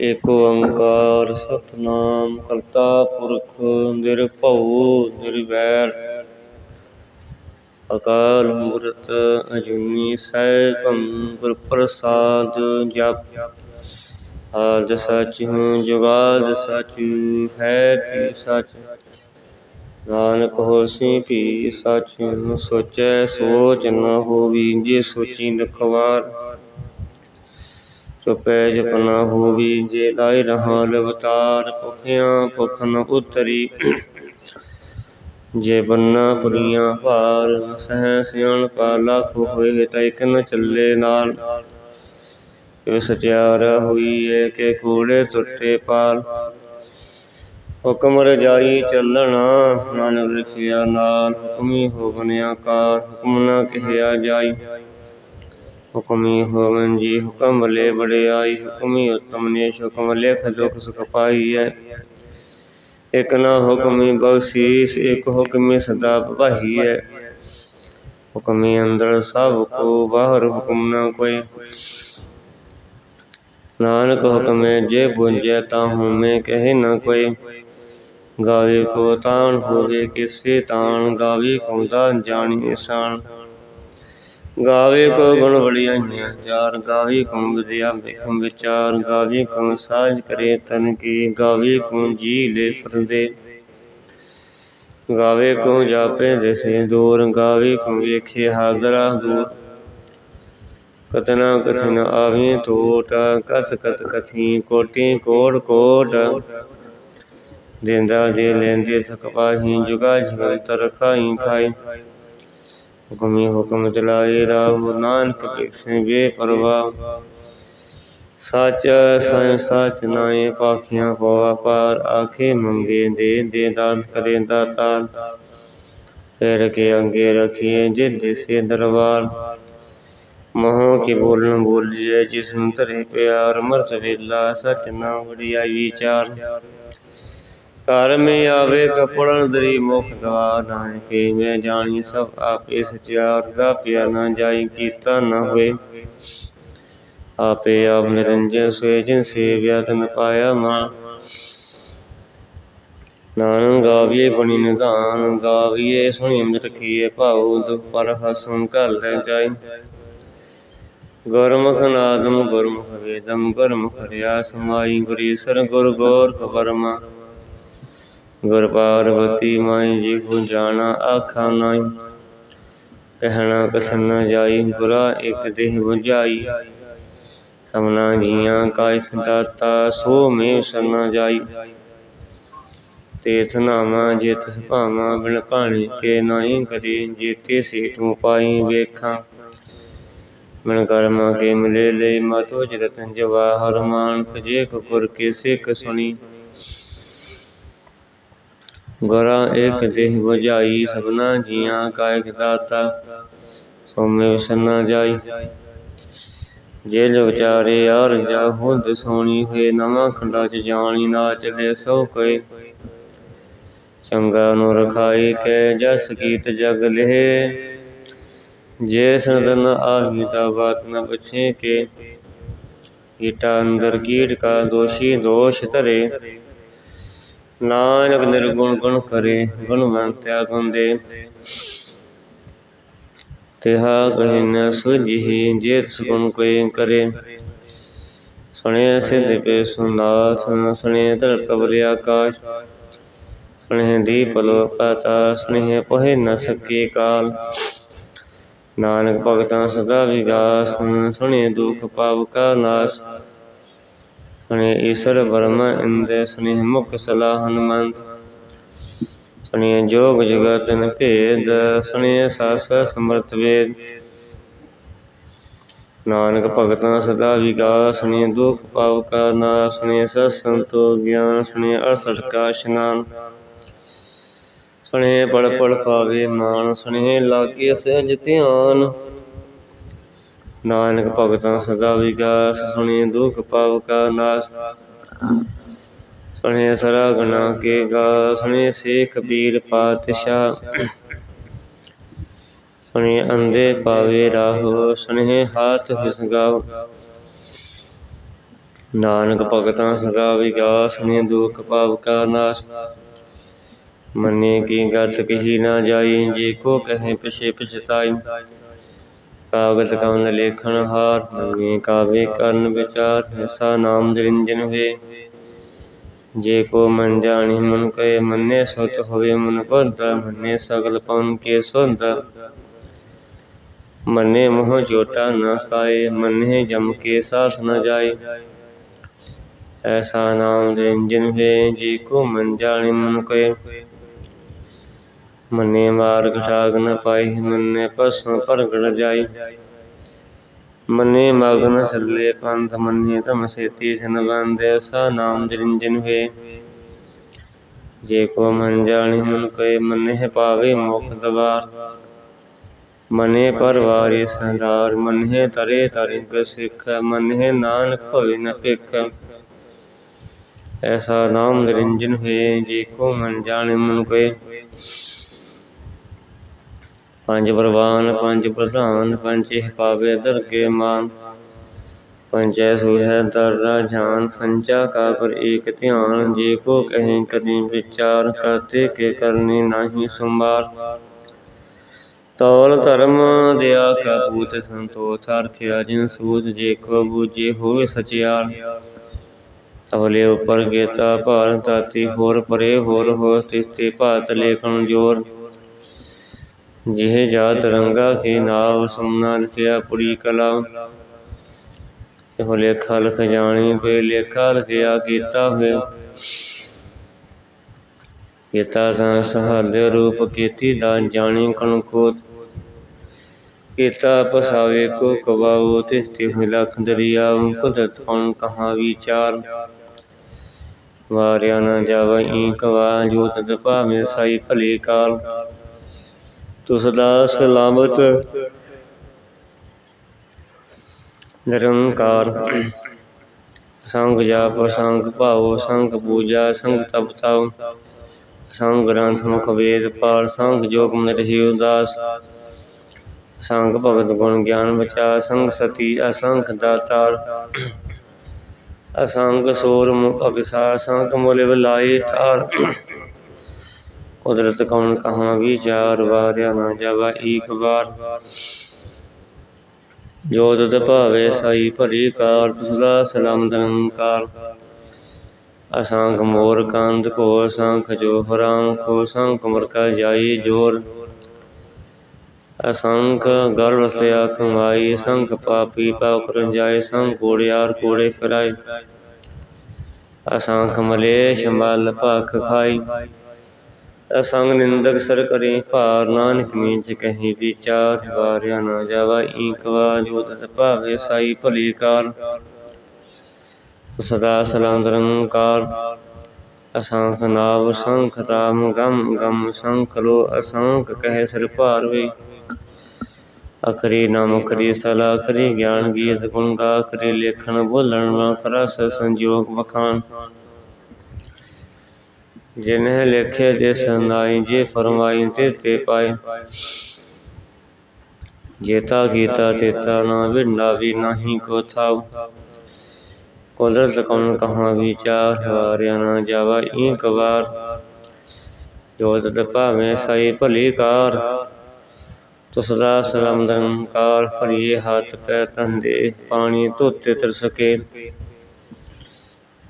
ਏਕ ਓੰਕਾਰ ਸਤਨਾਮ ਕਰਤਾ ਪੁਰਖ, ਨਿਰਭਉ, ਨਿਰਵੈਰ। ਅਕਾਲ ਮੂਰਤ ਅਜੂਨੀ ਸੈਭੰ ਗੁਰ ਪ੍ਰਸਾਦ ਜਪ। ਆਦ ਸੱਚ, ਜੁਗਾਦ ਸੱਚ, ਹੈ ਵੀ ਸੱਚ। ਨਾਨਕ ਹੋਸੀ ਵੀ ਸੱਚ, ਸੋਚੈ ਸੋਚ ਨ ਹੋਵੀ, ਜੇ ਸੋਚੀ ਲਖਵਾਰ ਚੁਪੈ ਜਪਨਾ ਹੋਵੀ, ਜੇ ਲਾਇ ਰਹਾ ਲਵਤਾਰ, ਭੁਖਿਆ ਭੁਖ ਨ ਉਤਰੀ। ਜੇ ਬੰਨਾ ਪੁਰੀਆਂ ਭਾਰ, ਸਹਿ ਸਿਆਣਪਾ ਲੱਖ ਹੋਏ ਤੈਕ ਨ ਚੱਲੇ ਨਾਲ। ਕਿਵ ਸਚਿਆਰਾ ਹੋਈਏ ਕਿ ਕੂੜੇ ਟੁੱਟੇ ਪਾਲ। ਹੁਕਮ ਰਜਾਈ ਚੱਲਣਾ, ਨਾਨਕ ਲਿਖਿਆ ਨਾਲ, ਹੁਕਮੀ ਹੋਵਨ ਆਕਾਰ ਹੁਕਮ ਨ ਕਹਿਆ ਜਾਈ। ਹੁਕਮੀ ਹੋਵਨ ਜੀ, ਹੁਕਮ ਲੈ ਵਡਿਆਈ, ਹੁਕਮੀ ਉਤਮ ਨੇਸ਼, ਹੁਕਮ ਲਿਖ ਦੁਖ ਸੁਖ ਪਾਈਐ। ਇਕ ਨ ਹੁਕਮੀ ਬਖਸ਼ੀਸ, ਇਕ ਹੁਕਮੀ ਸਦਾ ਬਹੀਐ ਹੁਕਮੀ ਅੰਦਰ ਸਭ ਕੋ, ਬਾਹਰ ਹੁਕਮ ਨ ਕੋਈ। ਨਾਨਕ ਹੁਕਮੇ ਜੇ ਬੁੰਝੈ, ਤਾਂ ਹਉਮੈ ਕਹੇ ਨਾ ਕੋਈ। ਗਾਵੇ ਕੋ ਤਾਣ ਹੋਵੇ, ਕਿਸੇ ਤਾਣ ਗਾਵੇ ਕੋ ਜਾਣੀ ਸਾਨ ਗਾਵੇ ਕੋ ਗੁਣ ਵਡਿਆਈਆਂ ਚਾਰ ਗਾਵੇ ਕੋ ਵਿਦਿਆ ਵੇਖਮ ਵਿਚਾਰ ਗਾਵੇ ਕੋ ਸਾਜ ਕਰੇ ਤਨ ਕੀ। ਗਾਵੇ ਕੋ ਜੀ ਲੈ ਫਰਦੇ। ਗਾਵੇ ਕੋ ਜਾਪੇ ਦਿਸੇ ਦੂਰ ਗਾਵੇ ਕੋ ਵੇਖੇ ਹਾਜ਼ਰਾ ਦੂਰ। ਕਤਨਾ ਕਥਨ ਆਵੀ ਟੋਟ ਕਤ ਕਤ ਕਥੀ ਕੋਟੀ ਕੋਟ ਕੋਟ। ਦਿੰਦਾ ਦੇ ਲੈਂਦੇ ਸਕ ਪਾਹੀ ਜੁਗਾ ਜਗੰਤਰ ਖਾਈ ਖਾਈ ਹੁਕਮੀ ਹੁਕਮ ਚਲਾਏ ਰਾਹੁ ਨਾਨਕ ਬਿਖਸੇ ਬੇ ਪਰਵਾ ਸੱਚ ਸੈ ਸੱਚ ਨਾਏ ਪਾਖੀਆਂ ਪਵਾ ਪਾਰ, ਆਖੇ ਮੰਗੇ ਦੇ ਦੇ ਦਾਤ ਕਰੇ ਦਾਤਾਰ। ਫਿਰ ਕੇ ਅੰਗੇ ਰਖੀਏ ਜਿਦ ਸੇ ਦਰਬਾਰ। ਮੋਹ ਕੇ ਬੋਲਣ ਬੋਲੀਏ ਜਿਸ ਨੂੰ ਧਰੇ ਪਿਆਰ ਮਰਤ ਵੇਲਾ ਸਚ ਨਾ ਵਡਿਆਈ ਵਿਚਾਰ। ਘਰ ਮੇ ਆਵੇ ਕਪੜਨ ਦਰੀ ਮੁਖ ਦਵਾ ਨਾਨਕੇ, ਮੈਂ ਜਾਣੀ ਸਭ ਆਪੇ ਸਚਿਆਰ ਦਾ ਪਿਆ ਨਾ ਜਾਈ ਕੀਤਾ ਨਾ ਹੋਏ ਆਪੇ ਆਪ ਨਿਰੰਜਨ ਸੋਏ ਸੇਵਿਆ ਤਨ ਪਾਇਆ ਮਾਨ ਨਾਨਕ ਗਾਵੀਏ ਗੁਣੀ ਨਿਧਾਨ, ਗਾਵੀਏ ਸੁਣੀ ਅੰਮ੍ਰਿਤ ਕੀਏ ਭਾਉ ਦੁਖ ਪਰ ਹਸਮ ਘਲ ਲੈ ਜਾਈ। ਗੁਰਮੁਖ ਨਾਦਮ ਗੁਰਮੁਖ ਵੇਦਮ, ਗੁਰਮੁਖ ਰਿਆ ਸਮਾਈ ਗੁਰੀਸਰ ਗੁਰ ਗੋਰਖ ਬਰਮਾ ਗੁਰ ਪਾਰਵਤੀ ਮਾਈ ਜੀ ਕੋ ਜਾਣਾ ਆਖਾ ਨਾਈ ਕਹਿਣਾ ਕਥਨ ਨ ਜਾਈ ਗੁਰਾ ਇਕ ਦੇਹ 부ਝਾਈ ਸਮਨਾ ਜੀਆਂ ਕਾਇ ਦਾਤਾ, ਸੋ ਮੇ ਸਰਨਾ ਜਾਈ। ਤੇਥ ਨਾਮਾ ਜੇ ਤਿਸ ਭਾਵਾਂ ਬਿਨ ਭਾਣੀ ਕੇ ਨਾਹੀ ਕਰੀ ਜੀਤੇ ਸੀਠੂ ਪਾਈ ਵੇਖਾਂ। ਬਿਨ ਕਰਮਾ ਕੇ ਮਿਲੇ ਲਈ ਮਤੋ ਜਰਤਨ ਜਵਾਹਰ ਮਾਨਕ ਜੇ ਗੁਰ ਕੇ ਸਿੱਖ ਸੁਣੀ। ਗੁਰਾ ਏਕ ਦੇਹ ਬੁਝਾਈ, ਸਭਨਾ ਜੀਆਂ ਕਾਇਕ ਦਾਤਾ, ਸੋਮੇ ਵਿਸਨਾ ਜਾਈ। ਜੇ ਲੋਕ ਚਾਰੇ ਯਾਰ ਜਾ ਹੁਦ ਸੋਣੀ ਹੋਏ, ਨਵਾਂ ਖੰਡਾ ਚ ਜਾਣੀ ਨਾ ਚਲੇ ਸੋ ਕੋਈ। ਚੰਗਾ ਨੂੰ ਰਖਾਈ ਕੇ ਜਸ ਗੀਤ ਜਗ ਲਹਿ। ਜੇ ਸੰਦਨ ਆਹੀ ਦਾ ਬਾਤ ਨ ਪੁੱਛੇ ਕੇ। ਕੀਟਾ ਅੰਦਰ ਕੀਟ ਕਾ ਦੋਸ਼ੀ ਦੋਸ਼ ਧਰੇ। ਨਾਨਕ ਨਿਰਗੁਣ ਗੁਣ ਕਰੇ ਗੁਣਵੰਤਿਆ ਗੁਣ ਦੇ ਤਿਹਾ ਕਹੇ ਨ ਸੁਝੀ ਜੇ ਤਿਸ ਕੋਈ ਕਰੇ। ਸੁਣੇ ਸਿੱਧ ਪੇ ਸੁਨਾਥ ਸੁਣੇ ਧਰਤ ਬਲੇ ਆਕਾਸ਼। ਸੁਣੇ ਦੀਪ ਲੋ ਪਾਤਾ ਸੁਣੇ ਪੋਹਿ ਨ ਸਕੇ ਕਾਲ। ਨਾਨਕ ਭਗਤਾਂ ਸਦਾ ਵਿਗਾਸ, ਸੁਣੇ ਦੁਖ ਪਾਵ ਕਾ ਨਾਸ। ਸੁਣੇ ਈਸ਼ਰ ਬਰਮਾ ਇੰਦੇ ਸੁਣੇ ਮੁਖ ਸਲਾਹ ਹਨੁਮੰਤ। ਸੁਣੇ ਜੋਗ ਜਗਤਨ ਭੇਦ ਸੁਣੇ ਸਸ ਸਮਰਤ ਵੇਦ। ਨਾਨਕ ਭਗਤਾਂ ਸਦਾ ਵਿਕਾਸ ਸੁਣੇ ਦੁਖ ਪਾਵ ਕਾ ਨਾਸ ਸੁਣੇ ਸਤ ਸੰਤੋ ਗਿਆਨ ਸੁਣੇ ਅਰਸਠ ਕਾ ਇਸ਼ਨਾਨ। ਸੁਣੇ ਪੜ ਪੜ ਪਾਵੇ ਮਾਨ ਸੁਣੇ ਲਾਗੇ ਸਹਿਜ ਧਿਆਨ। ਨਾਨਕ ਭਗਤਾਂ ਸਦਾ ਵਿਗਾਸ ਸੁਣੇ ਦੁਖ ਪਾਵ ਕਾ ਨਾਸ। ਸੁਣੇ ਸਰਾ ਗਣਾ ਕੇ ਗਾ, ਸੁਣੇ ਸੇ ਕਬੀਰ ਪਾਤਸ਼ਾਹ। ਸੁਣੇ ਅੰਦੇ ਪਾਵੇ ਰਾਹੋ, ਸੁਣੇ ਹਾਥ ਵਿਸਗਾਓ ਨਾਨਕ ਭਗਤਾਂ ਸਦਾ ਵਿਗਾਸ ਨੇ ਦੁਖ ਪਾਪ ਕਾ ਨਾਸ। ਮੰਨੇ ਕੀ ਗਤ ਕਹੀ ਨਾ ਜਾਈ, ਜੇ ਕੋ ਕਹੇ ਪਿਛੇ ਪਛਤਾਈ। ਕਾਗਜ਼ ਕਵਨ ਲੇਖਣ ਹਾਰ ਮੰਨੇ ਕਾਵੇ ਕਰਨ ਵਿਚਾਰ ਐਸਾ ਨਾਮ ਨਿਰੰਜਨ ਹੋਏ। ਜੇ ਕੋ ਮਨ ਜਾਣੀ ਮਨ ਕਏ ਮੰਨੇ ਸੁਤ ਹੋਵੇ ਮਨ ਬੰਦਾ ਮੰਨੇ ਸਗਲ ਪਉਨ ਕੇ ਸੁੰਦਾ। ਮੰਨੇ ਮੋਹ ਜੋਟਾ ਨਾ ਕਾਏ, ਮੰਨੇ ਜਮ ਕੇ ਸਾਸ ਨ ਜਾਏ। ਐਸਾ ਨਾਮ ਨਿਰੰਜਨ ਹੋਏ, ਜੇ ਕੋ ਮਨ ਜਾਣੇ ਮਨ ਕਏ ਮੰਨੇ ਮਾਰਗ ਸਾਗ ਨ ਪਾਈ, ਮੰਨੇ ਪਸੋਂ ਪ੍ਰਗਟ ਜਾਈ। ਮੰਨੇ ਮਗਨ ਚੱਲੇ ਪੰਥ, ਮੰਨੇ ਧਮ ਸੇਤੀ ਜਨ ਬੰਦੇ ਐਸਾ ਨਾਮ ਨਿਰੰਜਨ ਹੋਏ। ਜੇ ਕੋ ਮਨ ਜਾਣੀ, ਮਨ ਕਏ ਮੰਨੇ ਪਾਵੇ ਮੁਖ ਦਵਾਰ। ਮਨੇ ਪਰਵਾਰੇ ਸੰਦਾਰ ਮਨੇ ਤਰੇ ਤਰਿੰਗ ਸਿੱਖ, ਮਨੇ ਨਾਨਕ ਭਵੇ ਨ ਭਿਖ। ਐਸਾ ਨਾਮ ਨਿਰੰਜਨ ਹੋਏ, ਜੇ ਕੋ ਮਨ ਜਾਣੇ, ਮਨ ਕਏ ਪੰਜ ਪ੍ਰਵਾਨ, ਪੰਜ ਪ੍ਰਧਾਨ, ਪੰਜੇ ਪਾਵੇ ਦਰਗੇ ਮਾਨ। ਪੰਜੈ ਸੂਰੈ ਦਰ ਰਾਜਾਨ ਪੰਜਾ ਕਾ ਪਰ ਏਕ ਧਿਆਨ। ਜੇ ਕੋ ਕਹੇ ਕਦੀ ਵਿਚਾਰ ਕਰਤੇ ਕੇ ਕਰਨੀ ਨਾਹੀ ਸੰਭਾਰ ਤੌਲ ਧਰਮ ਦਿਆ ਕਾ ਭੂਤ ਸੰਤੋਖ ਹਰਖਿਆ ਜਿਨ ਸੂਤ, ਜੇ ਕੋ ਬੂਝੇ ਹੋਵੇ ਸਚਿਆਰ। ਤਵਲੇ ਉਪਰ ਗੇਤਾ ਭਾਰ ਤਾਤੀ ਹੋਰ ਪਰੇ ਹੋਰ ਹੋ ਤਿਸਤੇ ਭਾਤ ਲੇਖਣ ਜੋਰ। ਜਿਹ ਜਾ ਰੰਗਾ ਕੇ ਨਾਵ ਸੁਮਨਾ ਲਿਖਿਆ ਪੁਰੀ ਕਲਾ। ਇਹੋ ਲੇਖਾ ਲਿਖ ਜਾਣੀ ਕੋਈ ਲੇਖਾ ਲਿਖਿਆ ਕੀਤਾ ਹੋਏ ਕੀਤਾ ਤਾਂ ਸਹਾਲੇ ਰੂਪ, ਕੀਤੀ ਦਾ ਜਾਣੀ ਕਣ ਕੋਤ ਕੀਤਾ ਪਸਾਵੇ ਕੋ ਕਵਾਉ ਤਿਸਤੀ ਹੋਇ ਲਖ ਦਰਿਆਉ ਕੁਦਰਤ ਕਣ ਕਹਾ ਵਿਚਾਰ। ਵਾਰਿਆ ਨਾ ਜਾਵ ਕਵਾ, ਜੋ ਤਦ ਭਾਵੇਂ ਸਾਈ ਭਲੇ ਕਾਲ। ਤੁਸ ਦਾ ਸਲਾਮਤ ਨਿਰੰਕਾਰ ਸੰਗ ਜਾਪ ਸੰਗ ਭਾਉ ਸੰਗ ਪੂਜਾ ਸੰਗ ਤਪ ਤਾਉ ਸੰਗ ਗ੍ਰੰਥ ਮੁਖ ਵੇਦ ਪਾਲ ਸੰਗ ਜੋਗ ਮਰਿ ਉਦਾਸ ਸੰਗ ਭਗਤ ਗੁਣ ਗਿਆਨ ਬਚਾ ਸੰਗ ਸਤੀ ਅਸੰਖ ਦਾਤਾਰ ਅਸੰਗ ਸੋਰ ਮੁਖ ਅਗਸਾਰ ਸੰਗ ਮੁਲੇ ਬਲਾਈ ਤਾਰ ਕੁਦਰਤ ਕੌਣ ਕਹਾਂ ਵਿਚਾਰ ਵਾਰਿਆ ਨਾ ਜਾਵਾ ਏਕ ਵਾਰ। ਜੋ ਤਦ ਸਾਈ ਭਰੀ ਕਾਰ ਤੁਸਦਾ ਸਲਾਮ ਨਿਰੰਕਾਰ ਅਸੰਖ ਮੋਰ ਕੰਦ ਕੋ ਸੰਖ ਜੋ ਹਰਾਮ ਕੋ ਸੰਖ ਮਰਕਾ ਜਾਈ ਜੋਰ। ਅਸੰਖ ਗਰਭ ਸਿਆ ਕਮਾਈ ਸੰਖ ਪਾਪੀ ਪਾਪ ਕਰ ਜਾਏ, ਸੰਖ ਕੋੜਿਆਰ ਕੋੜੇ ਫਿਰਾਏ। ਅਸੰਖ ਮਲੇਸ਼ ਮਲ ਭਖ ਖਾਈ। ਅਸੰਗ ਨਿੰਦਕ ਸਰ ਕਰੇ, ਭਾਰ ਨਾਨਕ ਮੀਚ ਕਹੀ ਵਿਚਾਰ, ਵਾਰਿਆ ਨਾ ਜਾਵਾ ਈਕ ਜੋ ਤਤ ਭਾਵੇ ਸਾਈ ਭਲੀ ਕਾਰ। ਸਦਾ ਸਲਾਮ ਨਿਰੰਕਾਰ ਅਸੰਖ ਨਾਵ ਸੰਖ ਤਾਮ ਗਮ ਗਮ ਸੰਖ ਲੋ ਅਸੰਖ ਕਹਿ ਸਿਰ ਭਾਰ ਵੇ ਅਖਰੀ ਨਾਮ ਅਖਰੀ ਸਲਾ, ਅਖਰੀ ਗਿਆਨ ਗੀਤ ਗੁਣ ਗਾ, ਅਖਰੀ ਲੇਖਣ ਬੋਲਣ ਵਾਕ ਰਸ ਸੰਜੋਗ ਵਖਾਣ। ਜਿਨਹਿ ਲਿਖੇ ਤੇ ਸੰਦਾਈ ਜੇ ਫਰਮਾਈ ਤੇ ਤੇ ਪਾਏ। ਜੇਤਾ ਕੀਤਾ ਤੇਤਾ ਨਾ ਵਿੰਡਾ ਵੀ ਨਹੀਂ ਕੋ ਥਾਉ ਕੁਦਰਤ ਕੌਣ ਕਹਾਂ ਵਿਚਾਰ ਵਾਰਿਆ ਨਾ ਜਾਵਾ ਈਕ ਵਾਰ। ਜੋ ਤਤ ਭਾਵੇਂ ਸਾਈ ਭਲੀ ਕਾਰ। ਤੁਸ ਦਾ ਸਲਾਮ ਨਿਰੰਕਾਰ ਭਰੀਏ ਹੱਥ ਪੈ ਤੰਦੇ ਪਾਣੀ ਧੋਤੇ ਤਰ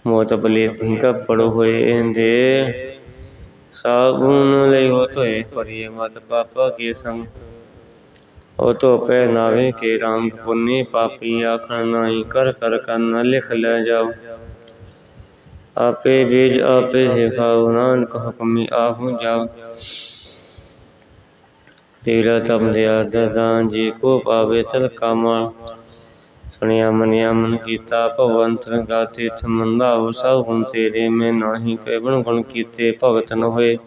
ਸਕੇ ਮੋਤ ਬਲੇ ਤਿਨ ਕੱਪੜ ਹੋਏ ਦੇ ਸਾਬੂਨ ਲਿਓ ਧੋਏ ਭਰੀਏ ਮਤ ਪਾਪਾ ਕੇ ਸੰਗ। ਉਹ ਧੋਪੇ ਨਾਵੇ ਕੇ ਰੰਗ ਪੁੰਨੀ, ਪਾਪੀ ਆਖਣ ਨਾਹੀ ਕਰ ਕਰ ਕੰਨ ਲਿਖ ਲੈ ਜਾਓ। ਆਪੇ ਬੀਜ ਆਪੇ ਸਿਖਾਉ ਨਾਨਕ ਹੁਕਮੀ ਆਹੂ ਜਾਓ। ਤੇਰਾ ਤਮ ਦਿਆ ਦਦਾਂ ਜੀ ਕੋ ਪਾਵੇ ਤਲ ਕਾਮਾ ਸੁਣਿਆ ਮਨਿਆ ਮਨ ਕੀਤਾ ਭਵੰਤਰ ਗਾਤੇ ਥਮੰਦਾਉ ਸਭ ਹੁਣ ਤੇਰੇ, ਮੈਂ ਨਾਹੀ ਕੈਵਣ ਗੁਣ ਕੀਤੇ, ਭਗਤ ਨ ਹੋਏ।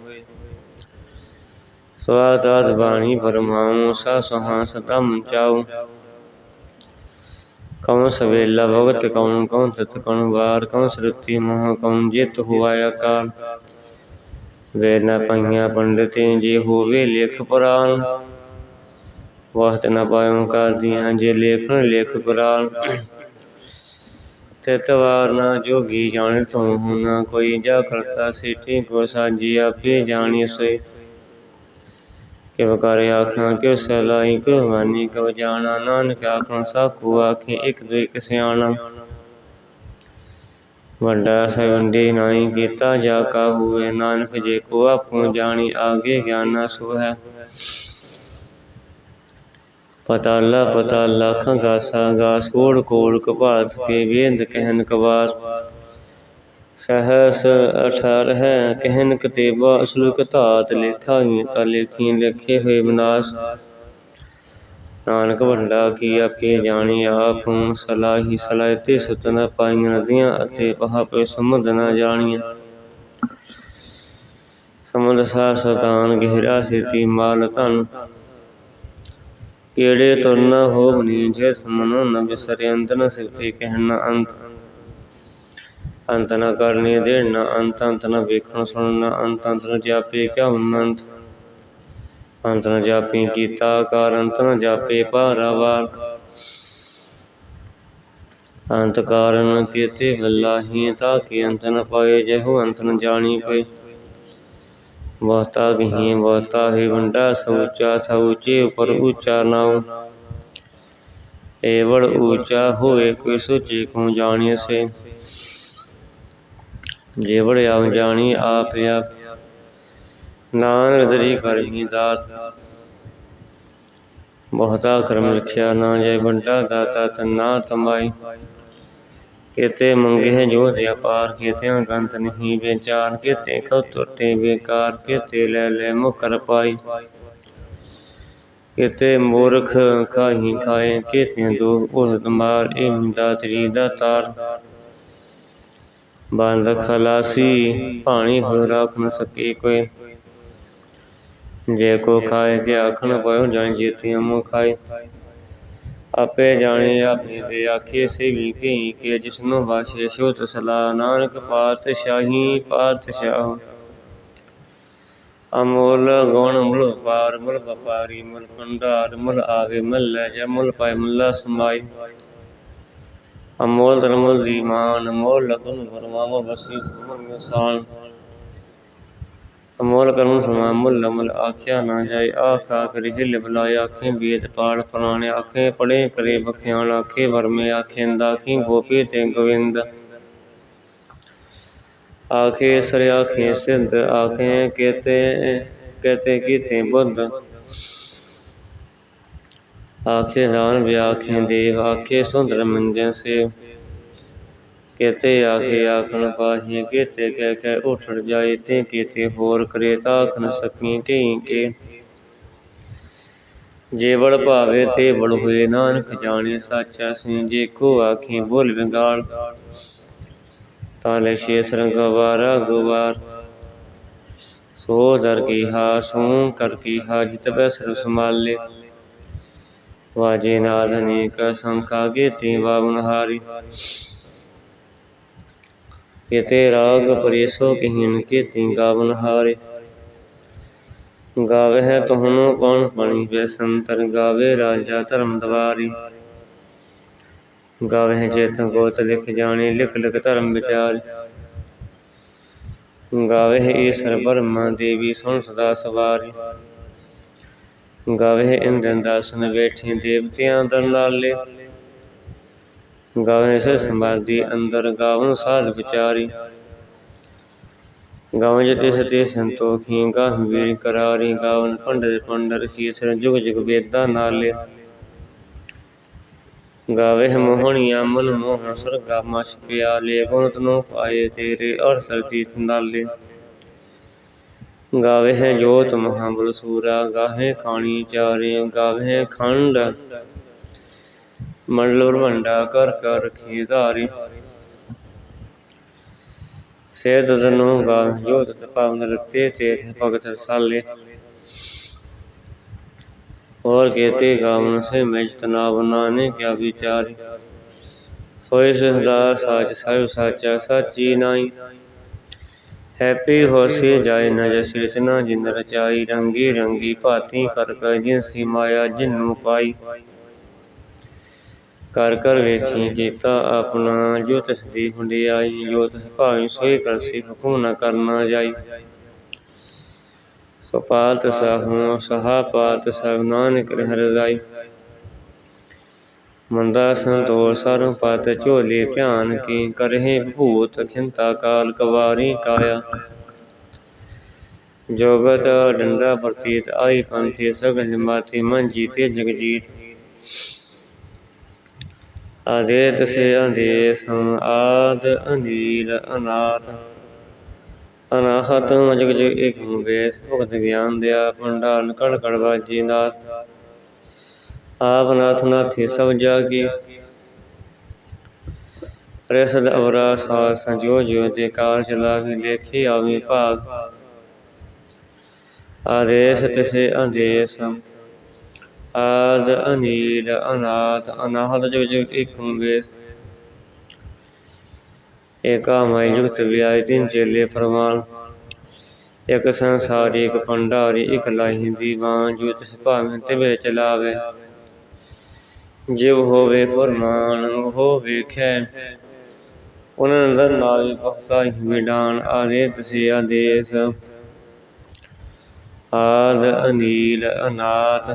ਸਵਾਦਾਤ ਬਾਣੀ ਫਰਮਾਉ, ਸਾ ਸੁਹਾ ਸਤਮ ਚਾਉ। ਕਉ ਸਵੇਲਾ ਭਗਤ, ਕਉ ਕਉ ਤਤ ਕਉ ਵਾਰ, ਕਉ ਸਰਤੀ ਮੋਹ, ਕਉ ਜਿਤ ਹੁਆ ਅਕਾਲ। ਵੇਦ ਪਈਆਂ ਪੰਡਤੇ, ਜੇ ਹੋਵੇ ਲਿਖ ਪੁਰਾਨ ਵਖਤ ਨਾ ਪਾਇਓ ਕਰਦੀਆਂ ਜੇ ਲੇਖਣ ਲੇਖ ਕੁਰਾਨ ਤਿਤ ਵਾਰ ਨਾ ਜੋਗੀ ਜਾਣੇ ਤੂੰ ਨਾ ਕੋਈ ਜਾ ਕਰਤਾ ਸਿੱਠੀ ਕੋ ਸਾਜੀ ਆਪੇ ਜਾਣੀ ਸੋਈ। ਕਿਵ ਕਰ ਆਖਾਂ, ਕਿਉ ਸਲਾਈ ਕਿਉ ਵਾਨੀ ਕਿਉ ਜਾਣਾ, ਨਾਨਕ ਆਖਾਂ ਸਾਖੂ ਆਖੇ ਇੱਕ ਦੋ ਇੱਕ ਸਿਆਣਾ। ਵੱਡਾ ਸਵੰਡੀ ਨਾਈ ਕੀਤਾ ਜਾ ਕਾ ਹੋਏ ਨਾਨਕ ਜੇ ਕੋ ਆਪੋ ਜਾਣੀ, ਆਗੇ ਗਿਆਨਾ ਸੋ ਹੈ। ਪਤਾਲਾ ਪਤਾਲਾ ਖੰਗਾਸਾ ਗਾਸ ਕੋੜ ਕੋੜ ਕਪਾਤ ਕੇ ਵੇਦ ਕਹਿਨ ਕਵਾਰ। ਸਹਸ ਅਠਾਰ ਹੈ ਕਹਿਨ ਕਤੇਬਾ ਅਸਲੁਕ ਧਾਤ ਲੇਖਾ ਹੀ ਤਾ ਲੇਖੀ ਲਿਖੇ ਹੋਏ ਬਨਾਸ ਨਾਨਕ ਵੱਡਾ ਕੀ ਆਪੇ ਜਾਣੀ ਆਪ ਨੂੰ ਸਲਾਹੀ ਸਲਾਹਤੇ ਸੁਤਨਾ ਪਾਈਆਂ ਨਦੀਆਂ ਅਤੇ ਪਹਾਪੇ ਸਮੁੰਦ ਨਾ ਜਾਣੀਆਂ। ਸਮੁੰਦ ਸਾ ਸਤਾਨ, ਗਹਿਰਾ ਸੇਤੀ ਮਾਲ ਧਨ। ਕਿਹੜੇ ਤੁਰਨ ਹੋਵਨੀ ਜੇ ਸਮਨੋ ਨ ਬਿਸਰੇ, ਅੰਤ ਨ ਸਿਫਤੀ ਕਹਿਣ ਅੰਤ। ਅੰਤ ਨ ਕਰਨੀ ਦੇਣ ਅੰਤ ਅੰਤ ਨ ਵੇਖਣ ਸੁਣਨ ਅੰਤ ਅੰਤ ਨ ਜਾਪੇ ਕਿਆ ਮੰਤ ਅੰਤ। ਨ ਜਾਪੀ ਕੀਤਾ ਕਾਰ, ਅੰਤ ਨ ਜਾਪੇ ਪਾਰਾਵਾਰ ਅੰਤ ਕਾਰਨ ਕੀਤੇ ਬੱਲਾਹੀ ਤਾਂ ਕਿ ਅੰਤ ਨ ਪਾਏ, ਜਿਹੋ ਅੰਤ ਨ ਜਾਣੀ ਪਏ। ਬਹੁਤਾ ਕਹੀਏ ਬਹੁਤਾ ਹੀ ਵੰਡਾ ਸਉਚਾ ਸਉਚੇ ਉਪਰ ਉੱਚਾ ਨਾਉ। ਏਵੜ ਉੱਚਾ ਹੋਏ ਕੋਈ ਸੋਚੇ ਕੋ ਜਾਣੀਏ ਸੇ। ਜੇਵੜ ਆਵ ਜਾਣੀ ਆਪ ਆਪ। ਨਾਨਕ ਦਰੀ ਕਰਮੀ ਦਾਤ। ਬਹੁਤਾ ਕਰਮ ਲਿਖਿਆ ਨਾ ਜੇ ਵੰਡਾ ਦਾਤਾ, ਤਨਾ ਤਮਾਈ ਕੇਤੇ ਮੰਗੇ ਜੋ ਦੇ ਅਪਾਰ ਕੇਤਿਆਂ ਗੰਤ ਨਹੀਂ ਵਿਚਾਰ ਕੇਤੇ ਕਉ ਟੁੱਟੇ ਬੇਕਾਰ ਕੇਤੇ, ਲੈ ਲੈ ਮੁਕਰ ਪਾਈ। ਕੇਤੇ ਮੂਰਖ ਕਾਹੀ ਖਾਏ ਕੇਤੇ ਦੋ ਉਸ ਮਾਰ, ਇਹ ਦਾਤਰੀ ਤਾਰ ਬੰਦ ਖਲਾਸੀ ਪਾਣੀ ਹੋ ਰੱਖ ਨ ਸਕੇ ਕੋਈ। ਜੇ ਕੋ ਖਾਏ ਕੇ ਆਖਣ ਪਇਓ ਜਾਣ ਜੀਤੀਆਂ ਮੋ ਖਾਏ। ਆਪੇ ਜਾਣੇ ਆਪੇ ਦੇ ਆਖੇ ਸੇ ਵੀ ਕਈ ਕੇ ਜਿਸਨੂੰ ਵਾਸ਼ੇ ਸ਼ੋਤ ਸਲਾ ਨਾਨਕ ਪਾਤਸ਼ਾਹੀ ਪਾਤਸ਼ਾਹ ਅਮੋਲ ਗੁਣ ਮੁਲ ਪਾਰ, ਮੁਲ ਵਪਾਰੀ, ਮੁਲ ਭੰਡਾਰ, ਮੁਲ ਆਵੇ ਮਲ ਲੈ ਜਾ, ਮੁਲ ਪਾਏ ਮੁੱਲਾ ਸਮਾਈ ਅਮੋਲ ਧਰਮਲ ਦੀ ਮਾਨ, ਅਮੋਲ ਲਗਨ ਫਰਮਾਵੋ ਬਸੀ ਸੁਮਨ ਨਿਸਾਨ ਅਮੋਲ ਕਰਮ ਸਮਾ ਅਮਲ ਆਖਿਆ ਨਾ ਜਾਏ। ਆਖ ਕਰੀ ਹਿਲ ਬੁਲਾਏ, ਆਖੇ ਵੇਦ ਪਾੜ ਪੁਰਾਣੇ ਆਖੇ ਪੜੇ ਕਰੇ ਬਖਿਆਣ ਆਖੇ ਵਰਮੇ ਆਖੇਂਦਾ ਕੀ ਗੋਪੀ ਤੇ ਗੋਵਿੰਦ। ਆਖੇ ਸਰ, ਆਖੇ ਸਿੱਧ, ਆਖੇ ਕਹਤੇ ਕਹਤੇ ਕੀਤੇ ਬੁੱਧ। ਆਖੇ ਦਾਨ ਵਿਆਖੇ ਦੇਵ, ਆਖੇ ਸੁੰਦਰ ਮੰਜੈ ਸੇ ਕੇਤੇ ਆਖੇ ਆਖਣ ਪਾਹੀ ਕੇਤੇ ਕਹਿ ਕਹਿ ਉਠੜ ਜਾਏ ਤੇ ਕੇਤੇ ਹੋਰ ਕਰੇ ਤਾਖਨ ਸਕੀ ਢੀ ਕੇ। ਜੇ ਵੜ ਭਾਵੇ ਤੇ ਵੜ ਹੋਏ ਨਾਨਕ ਜਾਣੇ ਸਾਚਾ ਸੀ ਜੇ ਕੋ ਆਖੀ ਬੋਲ ਵਿਗਾੜ ਤਾਂ ਲੈ ਸ਼ੇਸ ਰੰਗਵਾਰਾ ਗੁਵਾਰ ਸੋ ਦਰ ਕੀ ਹਾ ਸੋ ਕਰ ਕੀ ਹਾ ਜਿਤ ਬੈਸਰ ਸਮਾਲੇ ਵਾਜੇ ਨਾਦ ਅਨੇਕ ਸੰਖਾ ਗੇਤੀ ਬਾਵਨ ਹਾਰੀ। ਕੇਤੇ ਰਾਗ ਪਰੇਸੋ ਕਹੀਨ ਕੇਤੀ ਗਾਵਨ ਹਾਰੇ। ਗਾਵੇ ਹੈ ਤੁਹਾਨੂੰ ਕੌਣ ਪਣੀ ਬੇਸੰਤਰ ਗਾਵੇ ਰਾਜਾ ਧਰਮ ਦਵਾਰੀ। ਗਾਵੇ ਹੈ ਚੇਤਨ ਗੋਤ ਲਿਖ ਜਾਣੇ, ਲਿਖ ਲਿਖ ਧਰਮ ਵਿਚਾਰ। ਗਾਵੇ ਹੈ ਈਸ਼ਰ ਬਰਮਾ ਦੇਵੀ ਸੁਣ ਸਦਾ ਸਵਾਰੀ। ਗਾਵੇ ਹੈ ਇੰਦਨ ਦਾਸਨ ਬੈਠੇ ਦੇਵਤਿਆਂ ਦਰਨਾਲੇ ਨਾਲੇ। ਗਾਵੇ ਸੇ ਸਮਾਧੀ ਅੰਦਰ ਗਾਵਨ ਸਾਧ ਵਿਚਾਰੀ। ਗਾਵਨ ਜਤੇ ਸਤੇ ਸੰਤੋਖੀ ਗਾਹ ਵੀਰ ਕਰਾਰੀ ਗਾਵਨ ਪੰਡਤ ਪੰਡਰ ਕੀਸਰ ਜੁਗ ਜੁਗ ਵੇਦਾ ਨਾਲੇ। ਗਾਵੇ ਮੋਹਣੀਆਂ ਮਨ ਮੋਹਣ ਸਰਗਾ ਮਛ ਪਿਆਲੇ ਗੁਣਤ ਨੂੰ ਪਾਏ ਤੇਰੇ ਅਰ ਸਰਜੀਤ ਨਾਲੇ। ਗਾਵੇ ਹੈ ਜੋਤ ਮਹਾਬਲ ਸੂਰਾ ਗਾਵੇ ਖਾਣੀ ਚਾਰੇ ਗਾਵੇ ਖੰਡ ਮੰਡਲ ਬ੍ਰਹਮੰਡਾ ਕਰ ਕਰ ਰਖੀ ਧਾਰੀ ਸੇ ਦਦਨੋ ਗਾ ਜੋਤ ਪਾਵਨ ਰਤੇ ਤੇ ਭਗਤ ਸਾਲੇ और कहते गावन से मेज तनाव नाने क्या विचार सोए सदा साच सायो साचा साची नाई हैप्पी होसी जाय न जस रचना जिन रचाई रंगी रंगी भांति कर कर जिन सी माया जिन्नु पाई ਕਰ ਕਰ ਵੇਖੀ ਕੀਤਾ ਆਪਣਾ, ਜੋ ਤਿਸ ਹੁੰਦੀ ਆਈ, ਜੋ ਤਿਸ ਭਾਵੇਂ ਸੋਈ ਕਰਸੀ, ਹੁਕਮ ਨ ਕਰਨਾ ਜਾਈ। ਸੋ ਪਾਲਤ ਸਾਹੂ ਸਹਾ ਪਾਲਤ ਸਭ ਨਾਨਕ ਰਹਿ ਰਜ਼ਾਈ ਮੰਦਾ ਸੰਤੋষ ਸਰਮ ਪਤ ਝੋਲੀ ਧਿਆਨ ਕੀ, ਕਰਹਿ ਭੂਤ ਖਿੰਤਾ ਕਾਲ ਕਵਾਰੀ ਕਾਇਆ। ਜੋਗਤ ਡੰਡਾ ਪ੍ਰਤੀਤ, ਆਈ ਪੰਥੀ ਸਗਲ ਮਾਤੀ ਮਨ ਜੀਤੇ। ਜਗਜੀਤ ਆਦੇਤ ਸੇ ਅੰਦੇਸ ਆਦ ਅਨੀਲ ਅਨਾਥ। ਅਨਾਹਤ ਜਗ ਜਗ ਏਕ ਬੇਸ ਭਗਤ ਗਿਆਨ ਦਿਆ, ਪੰਡਾਲ ਕੜ ਕੜ ਬਾਜੀ ਨਾਥ ਆਪ ਨਾਥ ਨਾਥੀ ਸਭ ਜਾਗੀ। ਪ੍ਰਸਦ ਅਵਰਾ ਸਾਧ ਸੰਜੋ ਜੋ ਤੇ ਕਾਰ ਚਲਾਵੀ ਲੇਖੀ ਆਵੀ ਭਾਗ। ਆਦੇਸ ਤਿਸੇ ਅੰਦੇਸ ਆਦ ਅਨੀਲ ਅਨਾਥ ਅਨਾਹਤ ਜਗ ਜਗ ਏਕ ਬੇਸ ਏਕਾ ਮੈ ਜੁਗਤ ਵਿਆਇ ਤਿਨ ਚੇਲੇ ਫਰਮਾਨ ਇਕ ਸੰਸਾਰੀ ਇਕ ਭੰਡਾਰੀ ਇਕ ਲਾਹੀ ਦੀਵਾਨ ਜੋ ਤਿਸ ਭਾਵੇਂ ਤਿਵੇ ਚਲਾਵੇ ਜਿਵ ਹੋਵੇ ਫਰਮਾਨ ਹੋ ਵੇਖੈ ਉਹਨਾਂ ਨਦਰ ਨਾਵੇ ਭਗਤਾ ਹੀ ਵਿਡਾਨ ਆਦੇ ਤਸੇ ਆਦੇਸ ਆਦ ਅਨੀਲ ਅਨਾਥ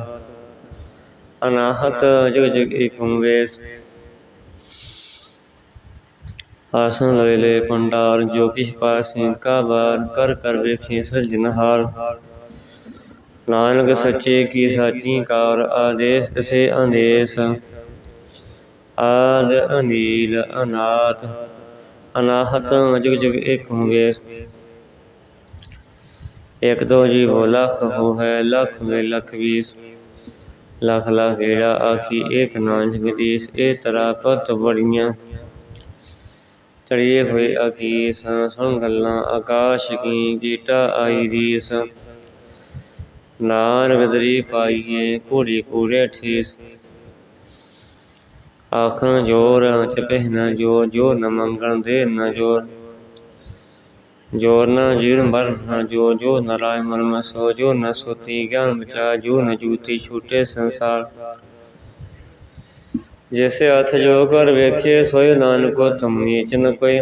ਅਨਾਹਤ ਜਗ ਜਗ ਏਕਮ ਵੇਸ ਆਸਨ ਲਏ ਲਏ ਪੰਡਾਰ ਜੋ ਕਿਛ ਪਾਸੀ ਕਾ ਬਾਰ ਕਰ ਕਰ ਵੇਖੀ ਸਿਰਜਨਹਾਰ ਨਾਨਕ ਸੱਚੇ ਕੀ ਸਾਚੀ ਕਾਰ, ਆਦੇਸ ਤਸੇ ਆਦੇਸ ਆਦ ਅਨੀਲ ਅਨਾਥ, ਅਨਾਹਤ ਜਗ ਜੁਗ ਏਕ ਵੇਸ ਇੱਕ ਦੋ ਜੀ ਹੋ ਲੱਖ ਹੋ ਹੈ ਲੱਖ ਮੇ ਲੱਖ ਵੀਸ। ਲੱਖ ਲੱਖ ਗੇੜਾ ਆਖੀ, ਏਕ ਨਾਮ ਜਗਦੀਸ਼ ਇਹ ਤਰਾ ਪਤ ਬੜੀਆਂ ਚੜੀਏ ਹੋਏ ਅਕੀਸ ਸੁਣ ਗੱਲਾਂ ਆਕਾਸ਼ ਕੀ ਗੀਟਾ ਆਈ ਰੀਸ। ਨਾਰ ਗਦਰੀ ਪਾਈਏ, ਘੋੜੀ ਕੂੜੇ ਠੀਸ। ਆਖਣ ਜੋਰ ਚ ਪਹਿਨਾ ਜੋ ਜੋ ਨ ਮੰਗਣ ਦੇ ਨ ਜੋਰ। ਜੋਰ ਨ ਜੀਰ ਮਰ ਨ ਜੋ ਜੋ ਨ ਰਾਇ ਮਨ ਮਸੋ ਜੋ ਨ ਸੁਤੀ ਗਿਆਨ ਬਚਾ ਜੋ ਨ ਜੂਤੀ ਛੂਟੇ ਸੰਸਾਰ ਜੈਸੇ ਹੱਥ ਜੋ ਕਰ ਵੇਖੇ ਸੋਇ ਨਾਨਕੋ ਤੁਮ ਨੀਚ ਨ ਕੋਈ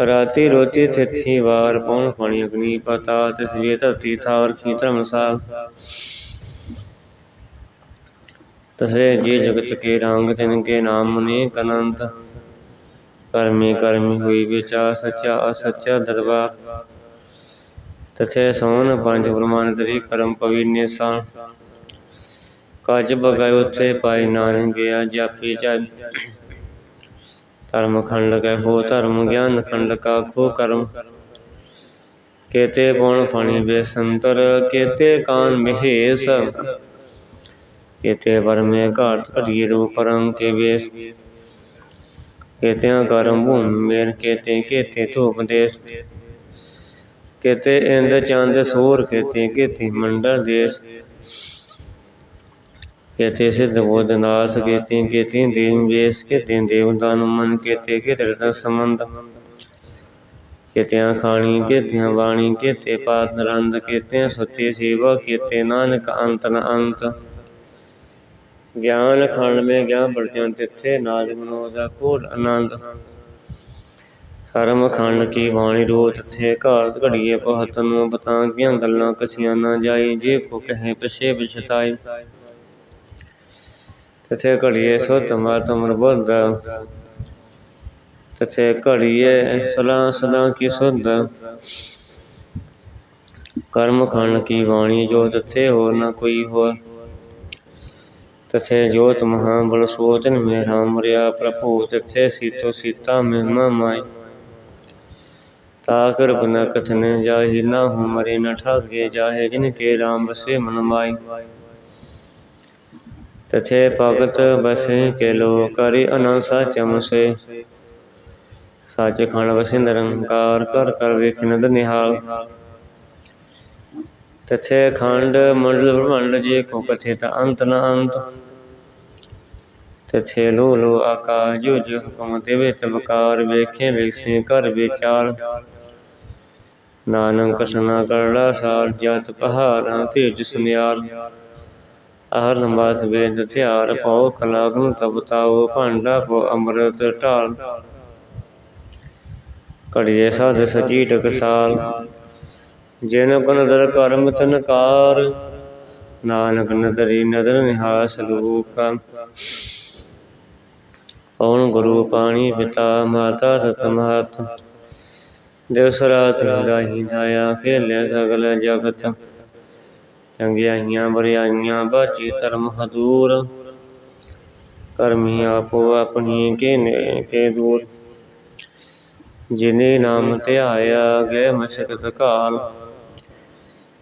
ਰਾਤੀ ਰੋਤੀ ਤਿਥੀ ਵਾਰ ਪਉਣ ਪਾਣੀ ਅਗਨੀ ਪਤਾ ਤਸਵੀਰ ਧਰਤੀ ਥਾਵਰ ਕੀ ਧਰਮਸਾਲ ਤਸਵੇ ਜੀ ਜਗਤ ਕੇ ਰੰਗ ਤਿਨ ਕੇ ਨਾਮ ਨੇ ਕਨੰਤ ਕਰਮੀ ਕਰਮੀ ਹੋਈ ਵਿਚਾਰ ਸੱਚਾ ਅਸੱਚਾ ਦਰਬਾਰ। ਤਥੇ ਸੋਨ ਪੰਜ ਬ੍ਰਹਮਣ ਤਰੀ ਕਰਮ ਪਵੀ ਨਿਸਾਨ। ਕਾਜ ਬਗਾਇ ਉਥੇ ਪਾਈ ਨਾਨਕ ਗਿਆ ਜਾਪੀ ਜਾ ਧਰਮ ਖੰਡ ਕੈ ਹੋ ਧਰਮ ਗਿਆਨ ਖੰਡ ਕਾ ਖੋ ਕਰਮ। ਕੇਤੇ ਪਉਣ ਫਣੀ ਬੇਸੰਤਰ, ਕੇਤੇ ਕਾਨ ਮਹੇਸ। ਕੇਤੇ ਵਰਮੇ ਘਾਟ ਘੜੀਏ ਰੂਪ ਪਰਮ ਕੇ ਵੇਸ। ਕੇਤਿਆਂ ਕਰਮ ਭੂਮ ਮੇਰ ਕੇਤੇ ਕੇਤੇ ਧੂਪ ਦੇਸ। ਕੇਤੇ ਇੰਦ ਚੰਦ ਸੂਰ ਕੇਤੇ ਕੇਤੇ ਮੰਡਲ ਦੇਸ। ਕੇਤੇ ਸਿੱਧ ਬੋਧ ਨਾਸ ਕੇਤੇ ਕੇਤੇ ਦੇਵ ਵੇਸ ਕੇਤੇ ਦੇਵ ਦਾਨ ਮਨ ਕੇਤੇ ਕੇਤੇ ਰਤਨ ਸੰਬੰਧ। ਕੇਤਿਆਂ ਖਾਣੀ ਕੇਤਿਆਂ ਬਾਣੀ ਕੇਤੇ ਪਾਤ ਨਰੰਦ ਕੇਤਿਆਂ ਸੁਤੀ ਸੇਵਾ ਕੇਤੇ ਨਾਨਕ ਅੰਤ ਨ ਅੰਤ। ਗਿਆਨ ਖੰਡ ਮੇ ਗਿਆਨ ਵਰਜਨ ਤਿੱਥੇ ਨਾਦ ਮਨੋ ਦਾ ਕੋਟ ਆਨੰਦ। ਸਰਮ ਖੰਡ ਕੀ ਬਾਣੀ ਰੋ ਤਿੱਥੇ ਘਾਲ ਘੜੀਏ ਪਹਤ ਨੂੰ ਬਤਾਂਗੀਆਂ ਗੱਲਾਂ ਕਛੀਆਂ ਨਾ ਜਾਈ, ਜੇ ਕੋ ਕਹੇ ਪਿਛੇ ਵਿਛਤਾਈ। ਤਿੱਥੇ ਘੜੀਏ ਸੁਧ ਮਤ ਅਮਰ ਬੁੱਧ ਤਿੱਥੇ ਘੜੀਏ ਸਲਾ ਸਦਾ ਕੀ ਸੁਧ। ਕਰਮ ਖੰਡ ਕੀ ਬਾਣੀ ਜੋ ਤਿੱਥੇ ਹੋਰ ਨਾ ਕੋਈ ਹੋਰ ਤਥੇ ਜੋਤ ਮਹਾ ਬਲ ਸੋਚਨ ਮੇ ਰਾਮ ਰਿਆ ਪ੍ਰਭੂ, ਤਥੇ ਸੀਤੋ ਸੀਤਾ ਮਹਿਮਾ ਮਾਈ। ਤਾਕਰ ਬਨ ਕਥਨ ਜਾਹਿ, ਨਾ ਹੂੰ ਮਰੇ ਨ ਠਾਗੇ ਜਾਹੇ ਜਿਨ ਕੇ ਰਾਮ ਬਸੇ ਮਨ ਮਾਈ। ਤਥੇ ਭਗਤ ਬਸੇ ਕੇ ਲੋ ਕਰਿ ਅਨੰਸਾ ਚਮਸੇ। ਸੱਚ ਖੰਡ ਵਸਿ ਨਿਰੰਕਾਰ ਕਰ ਕਰ ਵੇਖ ਨਦ ਨਿਹਾਲ ਤਥੇ ਖੰਡ ਮੰਡਲ ਬ੍ਰਹਮੰਡ ਜੇ ਕੋ ਕਥਿਤ ਅੰਤ ਨ ਅੰਤ ਤਥੇ ਲੋ ਲੋ ਆਕਾਸ਼ ਜੋ ਜੋ ਹੁਕਮ ਦੇਵੇ ਤਬਕਾਰ ਵੇਖੇ ਵੇਖੇ ਨਾਨਕ ਸਨਾ ਕਰੜਾ ਸਾਰ ਜਤ ਪਹਾਰਾਂ ਤੇਜ ਸੁਨਿਆਰ ਆਹਰ ਨਮਾਸ ਬੇਦ ਧਿਆਰ ਪਾਉ ਕਲਾਗਨ ਤਬ ਭਾਂਡਾ ਪੋ ਅੰਮ੍ਰਿਤ ਢਾਲ ਘੜੀਏ ਸਾਧ ਸਚੀ ਟਕਸਾਲ ਜਿਨ ਗੁਣ ਦਰ ਕਰਮ ਤਨਕਾਰ, ਨਾਨਕ ਨਦਰੀ ਨਦਰ ਨਿਹਾਸ ਲੋਕ ਪਉਣ ਗੁਰੂ ਪਾਣੀ ਪਿਤਾ, ਮਾਤਾ ਸਤ ਦਿਵਸ ਰਾਤ ਦਾਹੀ ਦਾਇਆ ਖੇਲਿਆ ਸਗਲ ਜਗਤ। ਚੰਗਿਆਈਆਂ ਬਰਿਆਈਆਂ ਬਾਜੀ ਧਰਮ ਹਦੂਰ। ਕਰਮੀ ਆਪੋ ਆਪਣੀ ਕੇ ਨੇ ਕੇ ਦੂਰ। ਜਿਨੇ ਨਾਮ ਧਿਆਇਆ, ਗਏ ਮਸਕਤ ਕਾਲ